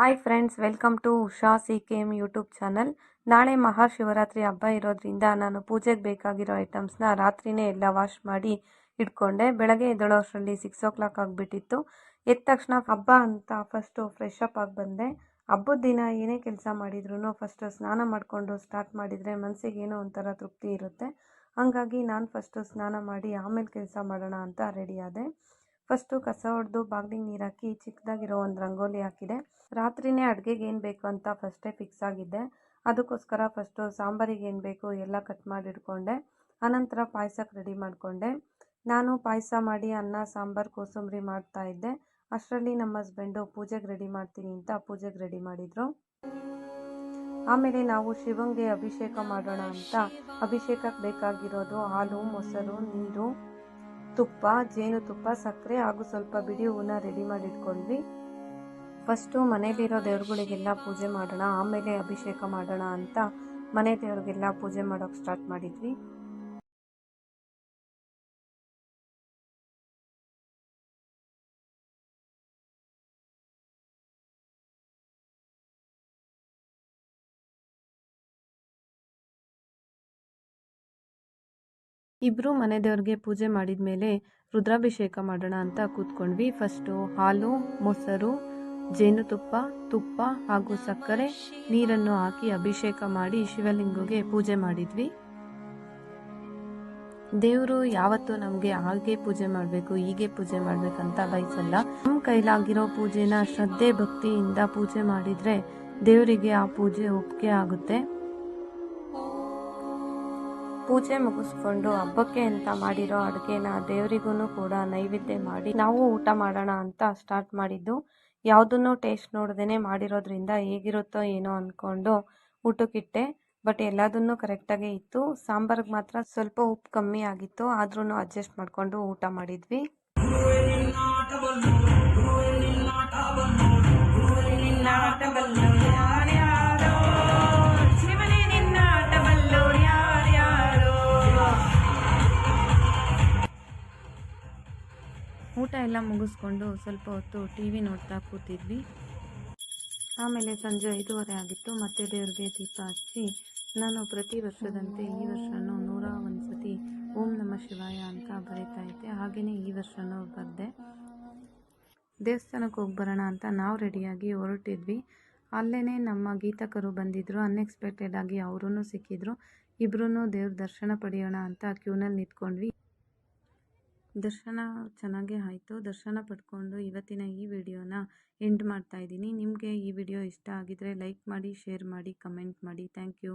Hi friends welcome to Usha C K M YouTube channel ನಾಳೆ ಮಹಾಶಿವರಾತ್ರಿ ಹಬ್ಬ ಇರೋದ್ರಿಂದ ನಾನು ಪೂಜೆಗೆ ಬೇಕಾಗಿರೋ ಐಟಮ್ಸ್ನ ರಾತ್ರಿನೇ ಎಲ್ಲ ವಾಶ್ ಮಾಡಿ ಇಟ್ಕೊಂಡೆ. ಬೆಳಗ್ಗೆ ಎದ್ದೊಳೋಷ್ಟರಲ್ಲಿ ಸಿಕ್ಸ್ ಓ ಕ್ಲಾಕ್ ಆಗಿಬಿಟ್ಟಿತ್ತು. ಎದ್ದ ತಕ್ಷಣ ಹಬ್ಬ ಅಂತ ಫಸ್ಟು ಫ್ರೆಶ್ ಅಪ್ ಆಗಿ ಬಂದೆ. ಹಬ್ಬದ ದಿನ ಏನೇ ಕೆಲಸ ಮಾಡಿದ್ರು ಫಸ್ಟು ಸ್ನಾನ ಮಾಡಿಕೊಂಡು ಸ್ಟಾರ್ಟ್ ಮಾಡಿದರೆ ಮನಸ್ಸಿಗೆ ಏನೋ ಒಂಥರ ತೃಪ್ತಿ ಇರುತ್ತೆ. ಹಾಗಾಗಿ ನಾನು ಫಸ್ಟು ಸ್ನಾನ ಮಾಡಿ ಆಮೇಲೆ ಕೆಲಸ ಮಾಡೋಣ ಅಂತ ರೆಡಿಯಾದೆ ಫಸ್ಟು ಕಸ ಹೊಡೆದು ಬಾಗಿಲಿಗೆ ನೀರು ಹಾಕಿ ಚಿಕ್ಕದಾಗಿರೋ ಒಂದು ರಂಗೋಲಿ ಹಾಕಿದೆ. ರಾತ್ರಿನೇ ಅಡುಗೆಗೆ ಏನು ಬೇಕು ಅಂತ ಫಸ್ಟೇ ಫಿಕ್ಸ್ ಆಗಿದ್ದೆ. ಅದಕ್ಕೋಸ್ಕರ ಫಸ್ಟು ಸಾಂಬಾರಿಗೆ ಏನು ಬೇಕು ಎಲ್ಲ ಕಟ್ ಮಾಡಿ ಇಟ್ಕೊಂಡೆ. ಆನಂತರ ಪಾಯಸಕ್ಕೆ ರೆಡಿ ಮಾಡಿಕೊಂಡೆ. ನಾನು ಪಾಯಸ ಮಾಡಿ, ಅನ್ನ, ಸಾಂಬಾರು, ಕೋಸಂಬರಿ ಮಾಡ್ತಾ ಇದ್ದೆ. ಅಷ್ಟರಲ್ಲಿ ನಮ್ಮ ಹಸ್ಬೆಂಡು ಪೂಜೆಗೆ ರೆಡಿ ಮಾಡ್ತೀನಿ ಅಂತ ಪೂಜೆಗೆ ರೆಡಿ ಮಾಡಿದರು. ಆಮೇಲೆ ನಾವು ಶಿವಂಗೆ ಅಭಿಷೇಕ ಮಾಡೋಣ ಅಂತ ಅಭಿಷೇಕಕ್ಕೆ ಬೇಕಾಗಿರೋದು ಹಾಲು, ಮೊಸರು, ನೀರು ತುಪ್ಪ ಜೇನುತುಪ್ಪ ಸಕ್ಕರೆ ಹಾಗೂ ಸ್ವಲ್ಪ ಬಿಡಿ ಹೂವನ್ನ ರೆಡಿ ಮಾಡಿ ಇಟ್ಕೊಂಡ್ವಿ ಫಸ್ಟು ಮನೇಲಿರೋ ದೇವ್ರುಗಳಿಗೆಲ್ಲ ಪೂಜೆ ಮಾಡೋಣ, ಆಮೇಲೆ ಅಭಿಷೇಕ ಮಾಡೋಣ ಅಂತ ಮನೆ ದೇವ್ರಿಗೆಲ್ಲ ಪೂಜೆ ಮಾಡೋಕ್ಕೆ ಸ್ಟಾರ್ಟ್ ಮಾಡಿದ್ವಿ. ಇಬ್ಬರು ಮನೆ ದೇವ್ರಿಗೆ ಪೂಜೆ ಮಾಡಿದ ಮೇಲೆ ರುದ್ರಾಭಿಷೇಕ ಮಾಡೋಣ ಅಂತ ಕೂತ್ಕೊಂಡ್ವಿ. ಫಸ್ಟು ಹಾಲು, ಮೊಸರು, ಜೇನುತುಪ್ಪ, ತುಪ್ಪ ಹಾಗೂ ಸಕ್ಕರೆ, ನೀರನ್ನು ಹಾಕಿ ಅಭಿಷೇಕ ಮಾಡಿ ಶಿವಲಿಂಗಗೆ ಪೂಜೆ ಮಾಡಿದ್ವಿ. ದೇವರು ಯಾವತ್ತೂ ನಮಗೆ ಹಾಗೆ ಪೂಜೆ ಮಾಡಬೇಕು, ಹೀಗೆ ಪೂಜೆ ಮಾಡಬೇಕಂತ ಬಯಸಲ್ಲ. ನಮ್ಮ ಕೈಲಾಗಿರೋ ಪೂಜೆನ ಶ್ರದ್ಧೆ ಭಕ್ತಿಯಿಂದ ಪೂಜೆ ಮಾಡಿದರೆ ದೇವರಿಗೆ ಆ ಪೂಜೆ ಒಪ್ಪಿಗೆ ಆಗುತ್ತೆ. ಪೂಜೆ ಮುಗಿಸ್ಕೊಂಡು ಹಬ್ಬಕ್ಕೆ ಅಂತ ಮಾಡಿರೋ ಅಡುಗೆನ ದೇವರಿಗೂ ಕೂಡ ನೈವೇದ್ಯ ಮಾಡಿ ನಾವು ಊಟ ಮಾಡೋಣ ಅಂತ ಸ್ಟಾರ್ಟ್ ಮಾಡಿದ್ದು. ಯಾವುದನ್ನು ಟೇಸ್ಟ್ ನೋಡ್ದೇ ಮಾಡಿರೋದ್ರಿಂದ ಹೇಗಿರುತ್ತೋ ಏನೋ ಅಂದ್ಕೊಂಡು ಊಟಕ್ಕಿಟ್ಟೆ. ಬಟ್ ಎಲ್ಲದನ್ನೂ ಕರೆಕ್ಟಾಗಿ ಇತ್ತು. ಸಾಂಬಾರಿಗೆ ಮಾತ್ರ ಸ್ವಲ್ಪ ಉಪ್ಪು ಕಮ್ಮಿ ಆಗಿತ್ತು. ಆದ್ರೂ ಅಡ್ಜಸ್ಟ್ ಮಾಡಿಕೊಂಡು ಊಟ ಮಾಡಿದ್ವಿ. ಊಟ ಎಲ್ಲ ಮುಗಿಸ್ಕೊಂಡು ಸ್ವಲ್ಪ ಹೊತ್ತು ಟಿ ವಿ ನೋಡ್ತಾ ಕೂತಿದ್ವಿ. ಆಮೇಲೆ ಸಂಜೆ ಐದೂವರೆ ಆಗಿತ್ತು. ಮತ್ತೆ ದೇವ್ರಿಗೆ ದೀಪ ಹಚ್ಚಿ ನಾನು ಪ್ರತಿ ವರ್ಷದಂತೆ ಈ ವರ್ಷನೂ ನೂರ ಒಂದು ಸತಿ ಓಂ ನಮ ಶಿವಾಯ ಅಂತ ಬರೀತಾ ಇದ್ದೆ. ಹಾಗೆಯೇ ಈ ವರ್ಷನೂ ಬರೆದೆ ದೇವಸ್ಥಾನಕ್ಕೆ ಹೋಗಿ ಬರೋಣ ಅಂತ ನಾವು ರೆಡಿಯಾಗಿ ಹೊರಟಿದ್ವಿ. ಅಲ್ಲೇ ನಮ್ಮ ಗೀತಕರು ಬಂದಿದ್ದರು ಅನ್ಎಕ್ಸ್ಪೆಕ್ಟೆಡ್ ಆಗಿ ಅವರೂ ಸಿಕ್ಕಿದ್ರು. ಇಬ್ಬರೂ ದೇವ್ರ ದರ್ಶನ ಪಡೆಯೋಣ ಅಂತ ಕ್ಯೂನಲ್ಲಿ ನಿಂತ್ಕೊಂಡ್ವಿ. ದರ್ಶನ ಚೆನ್ನಾಗೇ ಆಯಿತು. ದರ್ಶನ ಪಡ್ಕೊಂಡು ಇವತ್ತಿನ ಈ ವಿಡಿಯೋನ ಎಂಡ್ ಮಾಡ್ತಾ ಇದ್ದೀನಿ. ನಿಮಗೆ ಈ ವಿಡಿಯೋ ಇಷ್ಟ ಆಗಿದ್ದರೆ ಲೈಕ್ ಮಾಡಿ, ಶೇರ್ ಮಾಡಿ, ಕಮೆಂಟ್ ಮಾಡಿ. Thank you.